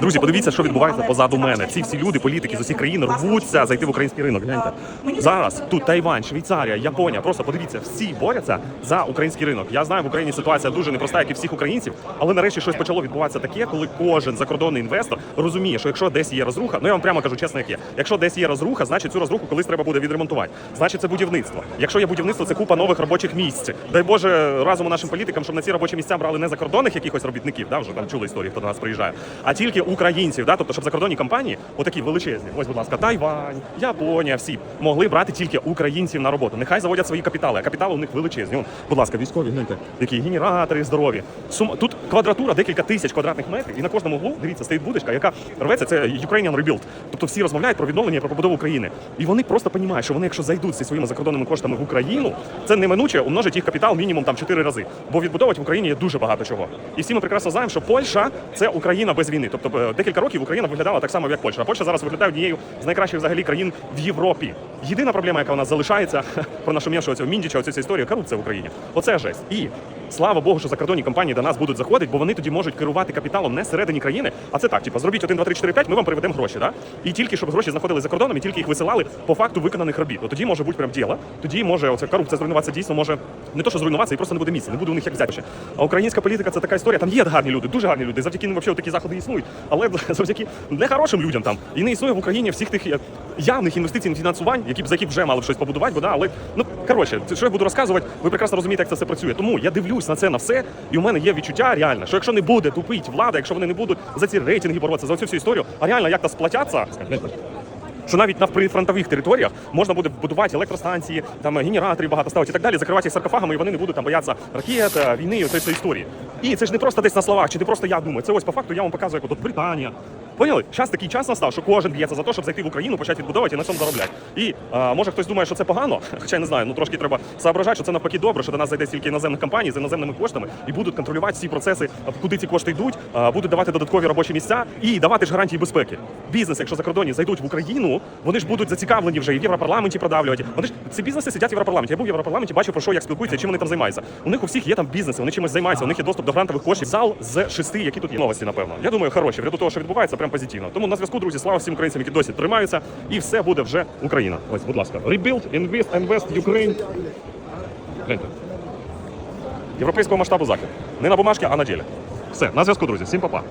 Друзі, подивіться, що відбувається позаду мене. Ці всі люди, політики з усіх країн рвуться зайти в український ринок. Гляньте зараз тут Тайвань, Швейцарія, Японія. Просто подивіться, всі борються за український ринок. Я знаю, в Україні ситуація дуже непроста, як і всіх українців, але нарешті щось почало відбуватися таке, коли кожен закордонний інвестор розуміє, що якщо десь є розруха, ну я вам прямо кажу чесно, як є. Якщо десь є розруха, значить цю розруху колись треба буде відремонтувати. Значить, це будівництво. Якщо є будівництво, це купа нових робочих місць. Дай Боже разом нашим політикам, щоб на ці робочі місця брали не закордонних якихось робітників, да, вже там чули історії, хто до нас приїжджає, а тільки українців. Да, тобто, щоб закордонні компанії, отакі величезні, ось, будь ласка, Тайвань, Японія, всі могли брати тільки українців на роботу. Нехай заводять свої капітали, а капітали у них величезні. Вон, будь ласка, військові, гляньте, які генератори здорові. Сум... Тут квадратура декілька тисяч квадратних метрів, і на кожному углу, дивіться, стоїть будочка, яка рветься, це Ukrainian Rebuild. Тобто всі розмовляють про відновлення про побудову України. І вони просто розуміють, що вони, якщо зайдуть зі своїми закордонними коштами в Україну, це неминуче умножить їх капітал мінімум там 4 рази. Бо відбудовувати в Україні є дуже багато чого. І всі ми прекрасно знаємо, що Польща це Україна без війни. Тобто е, декілька років Україна виглядала так само, як Польща. А Польща зараз виглядає однією з найкращих взагалі країн в Європі. Єдина проблема, яка у нас залишається про нашу меншого цього міндіча, оцю цю історію, корупція в Україні. Оце жесть. І слава Богу, що закордонні компанії до нас будуть заходити, бо вони тоді можуть керувати капіталом не всередині країни, а це так, типу, зробіть 1, 2, 3, 4, 5, ми вам переведемо гроші. Да? І тільки щоб гроші знаходились за кордоном, і тільки їх висилали по факту виконаних робіт. От тоді може бути прям діло. Тоді може оця корупція зруйнуватися дійсно може не то, що зруйнуватися, і просто не буде місця, не буде у них як взяти. А українська політика це така історія. Там є гарні люди, дуже гарні люди. Завдяки ним взагалі такі заходи існують. Але завдяки нехорошим людям там і не існує в Україні всіх тих е, явних інвестицій фінансувань, які б за які вже мали щось побудувати, бо да, але ну коротше, що я буду розказувати, ви прекрасно розумієте, як це все працює. Тому я дивлюсь на це на все, і у мене є відчуття реально, що якщо не буде тупить влада, якщо вони не будуть за ці рейтинги боротися, за цю всю історію, а реально як то сплатяться, що навіть на прифронтових територіях можна буде будувати електростанції, там генераторів багато ставити і так далі, закривати їх саркофагами, і вони не будуть там боятися ракет, е, війни, цієї історії. І це ж не просто десь на словах, чи не просто я думаю. Це ось по факту я вам показую, як от Британія. Поняли? Зараз такий час настав, що кожен б'ється за те, щоб зайти в Україну, почати відбудовувати і на цьому заробляти. І а, може хтось думає, що це погано, хоча я не знаю, ну трошки треба соображати, що це навпаки добре, що до нас зайде стільки іноземних компаній з іноземними коштами і будуть контролювати всі процеси, куди ці кошти йдуть, а, будуть давати додаткові робочі місця і давати ж гарантії безпеки. Бізнес, якщо закордонні зайдуть в Україну, вони ж будуть зацікавлені вже і в Європарламенті продавлювати. Вони ж ці бізнеси сидять в Європарламенті. Я був в Європарламенті, бачив про що як спілкуються, чим вони там займаються. У них у всіх є там бізнеси, вони чимось займаються, у них є доступ до грантових коштів. Зал з шести, які тут є новості, напевно. Я думаю, хороші. В ряду того, що відбувається, прям позитивно. Тому на зв'язку, друзі, слава всім українцям, які досі тримаються, і все буде вже Україна. Ось, будь ласка, Rebuild, Invest, Invest, Ukraine. Європейського масштабу захід. Не на бумажці, а на ділі. Все, на зв'язку, друзі. Всім па-па.